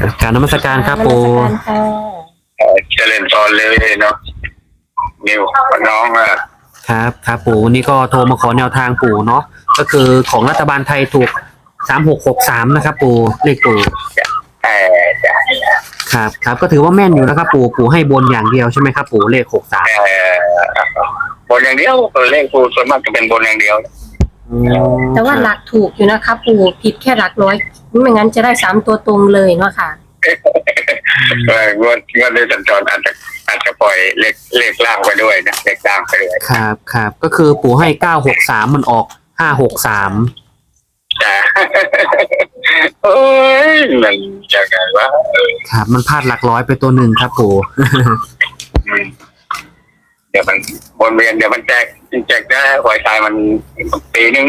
ครับการนมัสการครับปูนมัสการค่ะเอ่อเจริญพรเลยเนาะนิวน้องอะครับครับปูวันนี้ก็โทรมาขอแนวทางปูเนาะก็คือของรัฐบาลไทยถูกสามหกหกสามนะครับ ปูเลขปูเออจะครับ ครับก็ถือว่าแม่นอยู่นะครับ ปูปูให้บนอย่างเดียวใช่ไหมครับปูเลขหกสามเออบนอย่างเดียวเลขกูส่วนมากจะเป็นบนอย่างเดียว แต่ว่าหลักถูกอยู่นะคะปู่ผิดแค่หลักร้อยไม่งั้นจะได้สามตัวตรงเลยเนาะค่ะเอองวดงวดในสัญจรอาจจะอาจจะปล่อยเลขเลขล่างไปด้วยนะเลขล่างไปเลยครับครับก็คือปูให้เก้าหกสามมันออกห้าหกสามจ้ะโอ้ยมันยังไงวะเออครับ มันพลาดหลักร้อยไปตัวหนึ่งครับปูอืมเดี๋ยวมันวนเวียนเดี๋ยวมันแจก แจกได้หวยทายมันปีหนึ่ง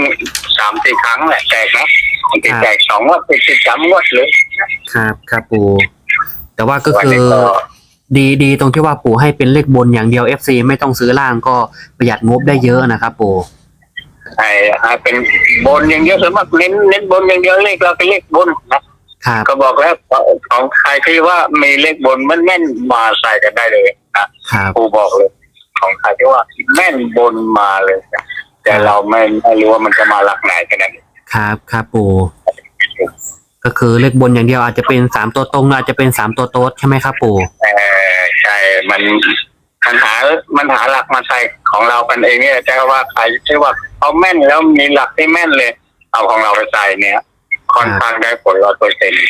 สามสี่ครั้งแหละแจกนะบางทีแจกสองงวดติดติดสามงวดเลยครับครับปูแต่ว่าก็วันคือนี้ก็ดีดีตรงที่ว่าปู่ให้เป็นเลขบนอย่างเดียว FC ไม่ต้องซื้อล่างก็ประหยัดงบได้เยอะนะครับปู่ไอ้ให้เป็นบนอย่างเดียวสวนมัครเน้นเน้นบนอย่างเดียวเลขเราเป็นเลขบนนะครับก็บอกแล้วของใครที่ว่ามีเลขบนมันแม่นมาใส่กันได้เลยนะครับครูบอกเลย ของใครที่ว่าแม่นบนมาเลยนะแต่เราไม่ไม่รู้ว่ามันจะมาหลักไหนกันนั่นเองครับครับปู่ก็คือเลขบนอย่างเดียวอาจจะเป็นสามตัวตรงอาจจะเป็นสามตัวโต๊ดใช่ไหมครับปู่เออใช่มันมันหามันหาหลักมาใส่ของเรากันเองเนี่ยแต่ว่าใครที่ว่าเขาแม่นแล้วมีหลักที่แม่นเลย เอาของเราไปใส่เนี่ยค่อนข้างได้ผลร้อยเปอร์เซ็นต์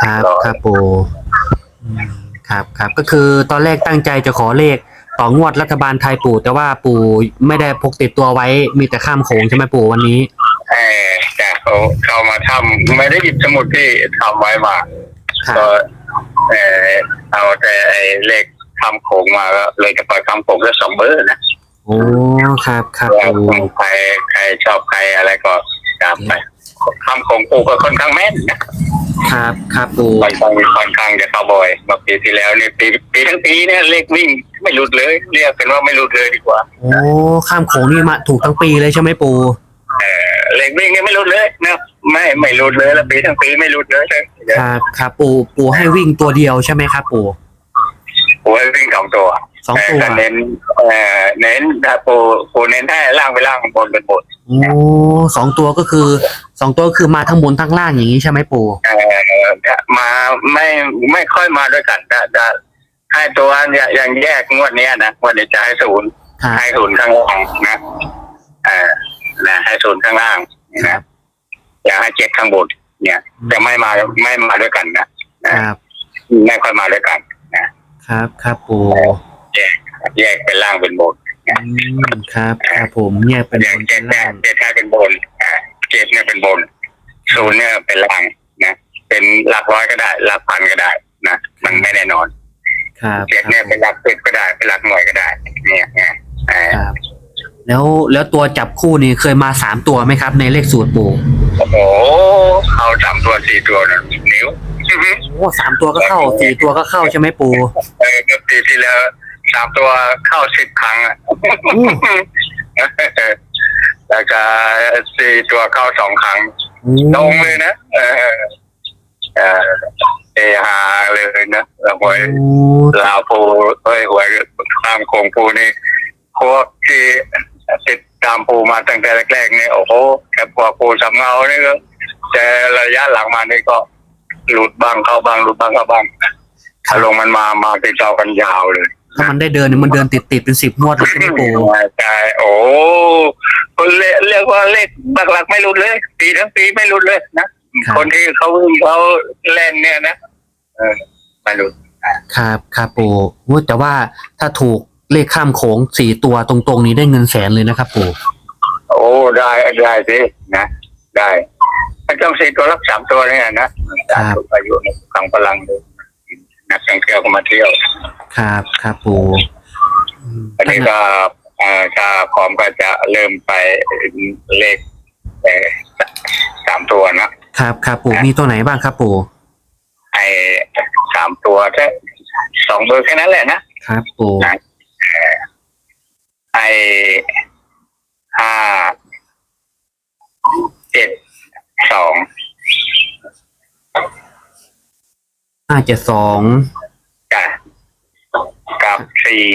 ครับครับปู่อืมครับครับก็คือตอนแรกตั้งใจจะขอเลข ต่องวดรัฐบาลไทยปู่ แต่ว่าปู่ไม่ได้พกติดตัวไว้ มีแต่ข้ามโขงใช่ไหมปู่วันนี้ เออแต่เขาเข้ามาทำไม่ได้หยิบสมุดที่ทำไว้มาครับ ก็เออเอาแต่ไอ้เลขทำโขงมาก็เลยจะปล่อยคำโขงแค่สองเบอร์นะโอ้ครับครับแล้วปู่ใครใครชอบใครอะไรก็ตามไป คำโขงปูก็ค่อนข้างแม่นนะครับครับปู่ค่อนข้างค่อนข้างจะเข้าบ่อยเมื่อปีที่แล้วนี่ปีปีทั้งปีเนี่ยเลขวิ่งไม่หลุดเลย เรียกกันว่าไม่หลุดเลยดีกว่าโอ้ข้ามโขงนี่มาถูกทั้งปีเลยใช่ไหมปู่เออเลขวิ่งนี่ไม่หลุดเลยนะไม่ไม่หลุดเลยแล้วปีทั้งปีไม่หลุดเลยครับครับปู่ปู่ให้วิ่งตัวเดียวใช่ไหมครับปู่ปูให้วิ่งสองตัว สองตัว แต่เน้นเอ่อเน้นถ้าปูปูเน้นให้ล่างไปล่างบนเป็นบนโอ้สองตัวก็คือสองตัวก็คือมาทั้งบนทั้งล่างอย่างนี้ใช่ไหมปู่เอ่อมาไม่ไม่ค่อยมาด้วยกันจะจะให้ตัวเนี่ยอย่างแยกงวดเนี้ยนะงวดนี้จะให้ศูนย์ครับให้ศูนย์ข้างล่างนะเออนะให้ศูนย์ข้างล่างครันะบอย่าให้เจ็ดข้างบนเนี่ยจะไม่มาไม่มาด้วยกันนะคนะรับไม่ค่อยมาด้วยกันนะครับครับปู่ แยกแยกเป็นล่างเป็นบนอืมครับครับผมเนี่ยเป็นแยบกนเจ็เป็ดนแยล่ากงเจ็ดให้เป็นบนอ่าเจ็ดเนี่ยเป็นบนศูนย์เนี่ยเป็นล่างนะเป็นหลักร้อยก็ได้ หลักพันก็ได้นะมันไม่แน่นอนครับเจ็ดครับเนี่ยเป็นหลักสิบก็ได้เป็นหลักหน่วยก็ได้ เนี่ยไงอ่าครับ แล้วแล้วตัวจับคู่นี่เคยมาสามตัวไหมครับ ในเลขสูตรปู่โอ้โหเอาสามตัวสี่ตัวนะนิ้ว โอ้สามตัวก็เข้าสี่ตัวก็เข้าใช่ไหมปู่ เออเมื่อปีที่แล้ว สามตัวเข้าสิบครั้งอะแล้วก็สี่ตัวเข้าสองครั้งตรงเลยนะ เออเออเอฮาเลยนะแล้วหวยโอ้ลาวปูเอ้ยหวยตามโคงปูนี่พวกที่ติดตามปูมาตั้งแต่แรกๆนี่โอ้โหแค่พวกปูสำเงานี่ก็แต่ระยะหลังมานี่ก็หลุดบ้างเข้าบ้างหลุดบ้างเข้าบ้างถ้าลงมันมามาติดต่อกันยาวเลย ถ้ามันได้เดินเนี่ยมันเดินติดติดๆเป็นสิบงวดเลยใช่ไหมปู่ใช่โอ้คนเรียเรียกว่าเลขหลักๆไม่หลุดเลย ปีทั้งปีไม่หลุดเลยนะคนที่เขาวิ่งเขาเล่นเนี่ยนะเออไม่รู้ครับครับปู่โอ้แต่ว่าถ้าถูกเลขข้ามโขงสี่ตัวตรงๆนี้ได้เงินแสนเลยนะครับปู่โอ้ได้ได้สินะ ได้ถ้าต้องสี่ตัวรับสามตัวเนี่ยนะถูกอายุในขังพลังเลย นักท่องเที่ยวก็มาเที่ยวครับครับปู่อืมอันนี้ก็เอ่อถ้าพร้อมก็จะเริ่มไปเลขเอ่อสามตัวนะครับครับปู่มีตัวไหนบ้างครับปู่ไอ้สามตัวแค่สองเบอร์แค่นั้นแหละนะครับปู่ไอ้ห้าเจ็ดสอง ห้าเจ็ดสองจ้ะกับสี่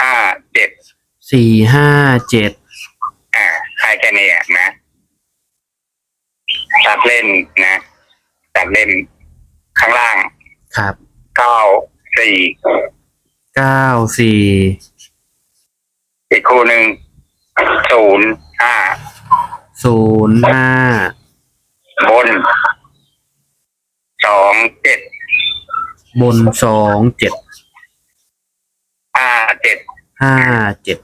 ห้าเจ็ดสี่ห้าเจ็ดอ่าให้แค่นี้อะนะตัดเล่นนะตัดเล่นข้างล่างครับเก้าสี่เก้าสี่อีกคู่หนึ่งศูนย์ห้าศูนย์ห้าบนสองเจ็ด บนสองเจ็ดห้าเจ็ดห้าเจ็ด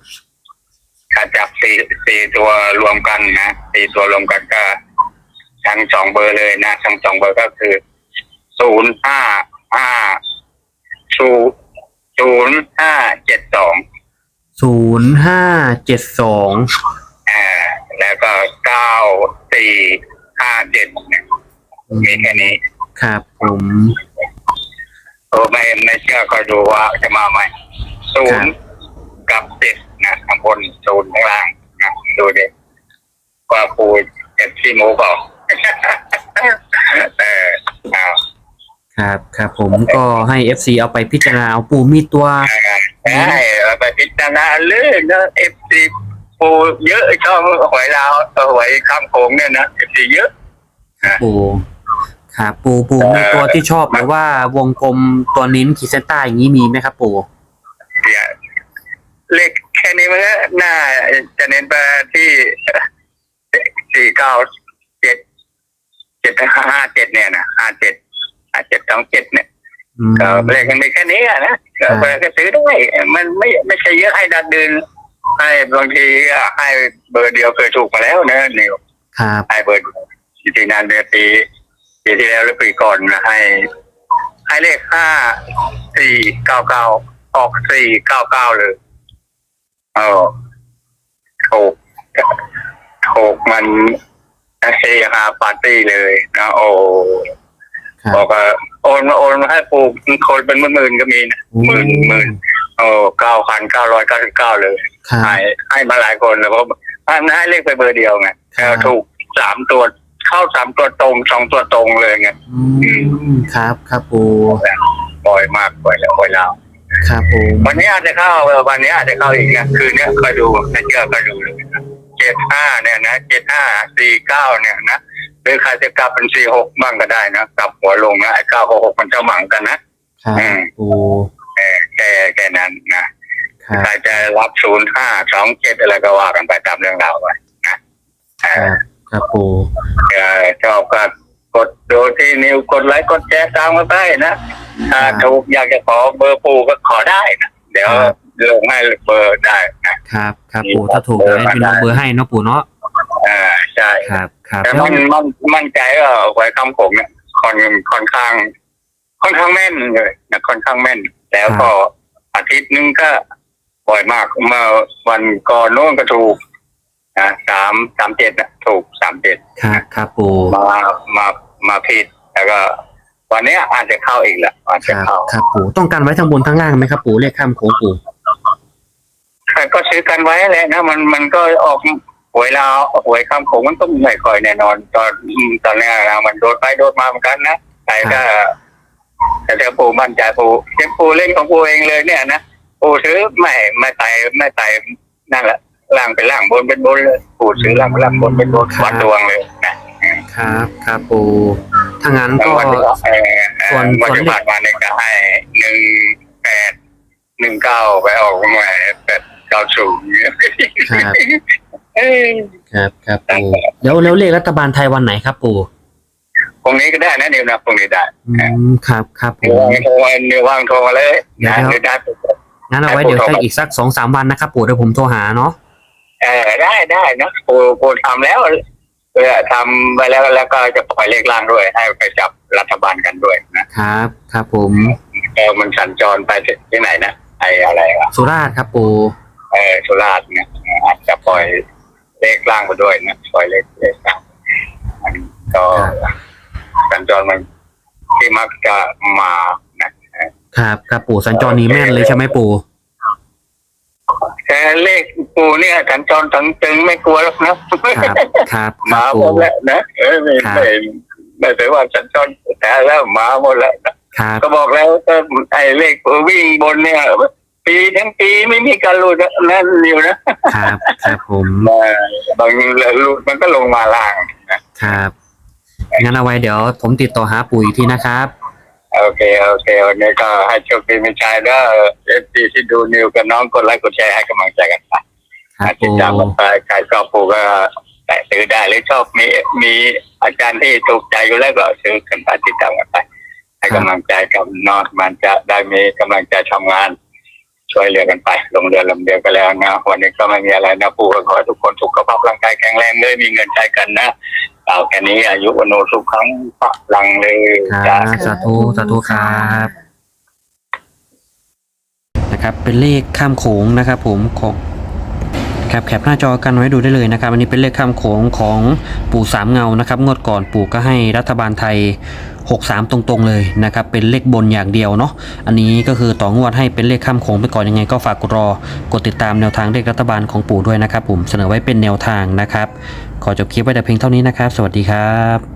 ถ้าจับสี่สี่ตัวรวมกันนะสี่ตัวรวมกันก็ ทั้งสองเบอร์เลยนะทั้งสองเบอร์ก็คือศูนย์ห้าห้าศูศูนย์ห้าเจ็ดสองศูนย์ห้าเจ็ดสองอ่าแล้วก็เก้าสี่ห้าเจ็ดเนี่ยมีแค่นี้ ครับผมโอ้ ไม่ไม่เชื่อก็ดูว่าจะมาไหมศูนย์กับเจ็ดนะข้างบนศูนย์ข้างล่างนะดูดิว่าปูเจ็ดที่โมบอกเออเอาครับครับผมก็ให้เอฟซีเอาไปพิจารณาเอาปูมีตัวได้เอาไปพิจารณาเลื่อนนะเอฟซีปูเยอะช่องหวยลาวเออหวยข้ามโขงเนี่ยนะเอฟซีเยอะปู ครับปูปูมีตัวที่ชอบหรือว่าวงกลมตัวนิ้นขีดเส้นใต้อย่างนี้มีไหมครับ ปูเนี่ยเลขแค่นี้มันก็น่าจะเน้นไปที่สี่เก้าเจ็ดเจ็ดห้าเจ็ดเนี่ยนะห้าเจ็ดห้าเจ็ดสองเจ็ดเนี่ยอืมก็เลขมันมีแค่นี้อะนะก็เปิดก็ซื้อได้มันไม่ไม่ใช่เยอะให้ดันเดินให้บางทีก็ให้เบอร์เดียวเคยถูกมาแล้วนะนิวครับให้เบอร์ทีนานเดือนปี ปีที่แล้วหรือปีก่อนนะให้ ให้เลขห้าสี่เก้าเก้าออกสี่เก้าเก้าเลยเออถูกถูกมันเฮฮาปาร์ตี้เลยนะโอ้ครับ บอกว่าโอนมาโอนมาให้ปลูกคนเป็นหมื่นๆก็มีนะหมื่นหมื่นโอ้เก้าพันเก้าร้อยเก้าสิบเก้าเลย ครับ ให้ให้มาหลายคนเลยเพราะให้ให้เลขไปเบอร์เดียวไงครับ แล้วถูกสามตัว เข้าสามตัวตรงสองตัวตรงเลยไงอืมครับครับปูบ่อยมากบ่อยแล้วบ่อยแล้วครับผมวันนี้อาจจะเข้าเออวันนี้อาจจะเข้าอีกนะคืนนี้คอยดูถ้าเจอก็ดูเลยเจ็ดห้าเนี่ยนะเจ็ดห้าสี่เก้าเนี่ยนะหรือใครจะกลับเป็นสี่หกบ้างก็ได้นะกลับหัวลงนะไอ้เก้าหกหกมันจะหมั่งกันนะครับปูเออแค่แค่นั้นนะครับใครจะรับศูนย์ห้าสองเจ็ดอะไรก็ว่ากันไปตามเรื่องราวไปนะเอคอรับ ครับปูเออชอบก็กดดูที่นิวกดไลค์กดแชร์ตามมาได้นะถ้าถูกอยากจะขอเบอร์ปูก็ขอได้นะเดี๋ยวลงให้เบอร์ได้นะครับ ครับปูถ้าถูกเดี๋ยวให้พี่น้องเบอร์ให้เนาะปูเนาะอ่าใช่ครับครับแต่แล้วมันมันมั่นใจว่าไว้คำผมเนี่ยค่อนค่อนข้าง ค่อนข้างแม่นเลยนะค่อนข้างแม่น แล้วก็อาทิตย์นึงก็บ่อยมากเมื่อวันก่อนโน้นก็ถูกนะสามสามเจ็ดนะถูกสามเจ็ดครับครับปูมามามาผิดแล้วก็วันเนี้ยอาจจะเข้าอีกแหละอาจคจะรับเข้าครับปูต้องการไว้ทั้งบนทั้งล่างไหมครับปูเลขข้ามโค้งปูแต่ก็ซื้อกันไว้แหละนะมันมันก็ออกหวยลาวหวยข้ามโขงมันต้องไม่ค่อยแน่นอน ตอนอืมตอนแรกนะมันโดดไปโดดมาเหมือนกันนะแต่ก็แต่ถ้าปูมั่นใจปูเช่นปูเล่นของปูเองเลยเนี่ยนะปูซื้อไม่ไม่ไต่ไม่ไต่นั่นแหละ ล่างเป็นล่างบนเป็นบนเลยปูซื้อล่างเป็นล่างบนเป็นบนวัดดวงเลยนะครับครับปูถ้างั้นแล้วก็วันที่เออเออส่วนวันส่วนที่เลขผ่านมาเนี่ยก็ให้หนึ่งแปดหนึ่งเก้าไปออกมาแปดเก้าศูนย์ครับเอ้ยครับครับปูแล้วแล้วเลขรัฐบาลไทยวันไหนครับปูพรุ่งนี้ก็ได้นะเดี๋ยวนะพรุ่งนี้ได้อืมครับครับผเดี๋ยวมว่างโทรมาเดี๋ยวว่างโทรมาเลยเดี๋ยวนะเดี๋ยวเดี๋ยวได้งั้นเอาไว้เดี๋ยวสักอีกสักสองสามวันนะครับปูเดี๋ยวผมโทรหาเนาะ เออได้ได้นะปูปูทำแล้วเออทำไปแล้วแล้วก็จะปล่อยเลขล่างด้วย ให้ไปจับรัฐบาลกันด้วยนะครับ ครับผมเออมันสัญจรไปที่ไหนนะไออะไรวะสุราษฎร์ครับปูเออสุราษฎร์เนี่ยอาจจะปล่อยเลขล่างไปด้วยนะปล่อยเลขเลขล่างมันก็สัญจรมันที่มักจะมานะครับครับปูสัญจรนี้แม่นเลยใช่ไหมปู แต่เลขปูเนี่ยสัญจรถึงตึงไม่กลัวหรอกนะครับครับคมารับหปูมดแล้วนะเออไม่ครับไม่ไม่ถือว่าสัญจรแต่แล้วมาหมดแล้วนะครับก็บอกแล้วก็ไอ้เลขวิ่งบนเนี่ยปีทั้งปีไม่มีการหลุดนั่นอยู่นะครับครับผมบางหลุดมันก็ลงมาล่างนะครับงั้นเอาไว้เดี๋ยวผมติดต่อหาปู่อีกทีนะครับ โอเค โอเค วันนี้ก็ให้โชคดีไม่ใช่เด้อเอฟซีที่ดูนิวกับน้องกดไลค์กดแชร์ให้กำลังใจกันไปครับติดปู่ตามกันไปใครชอบปู่ก็แต่ซื้อได้หรือชอบมีมีอาจารย์ที่ถูกใจอยู่แล้วก็ซื้อกันไปติดตามกันไปให้กำลังใจกับน้องมันจะได้มีกำลังใจทำงาน ช่วยเหลือกันไป ลงเรือลำเดียวกันแล้วนะ วันนี้ก็ไม่มีอะไรนะปู่ก็ขอให้ทุกคนสุขภาพร่างกายแข็งแรงเลยมีเงินใช้กันนะเอาแค่นี้อายุวันโนสุขังพลังเลยคจ้ารับสาธุสาธุครับนะครับเป็นเลขข้ามโขงนะครับผมของ ครับแคปหน้าจอกันไว้ดูได้เลยนะครับ อันนี้เป็นเลขข้ามโขงของปู่สามเงานะครับงวดก่อนปู่ก็ให้รัฐบาลไทย 63 ตรงๆเลยนะครับเป็นเลขบนอย่างเดียวเนาะอันนี้ก็คือต่องวดให้เป็นเลขข้ามโขงไปก่อนยังไงก็ฝากกดรอกดติดตามแนวทางเลขรัฐบาลของปู่ด้วยนะครับผมเสนอไว้เป็นแนวทางนะครับ ขอจบคลิปไว้แต่เพียงเท่านี้นะครับ สวัสดีครับ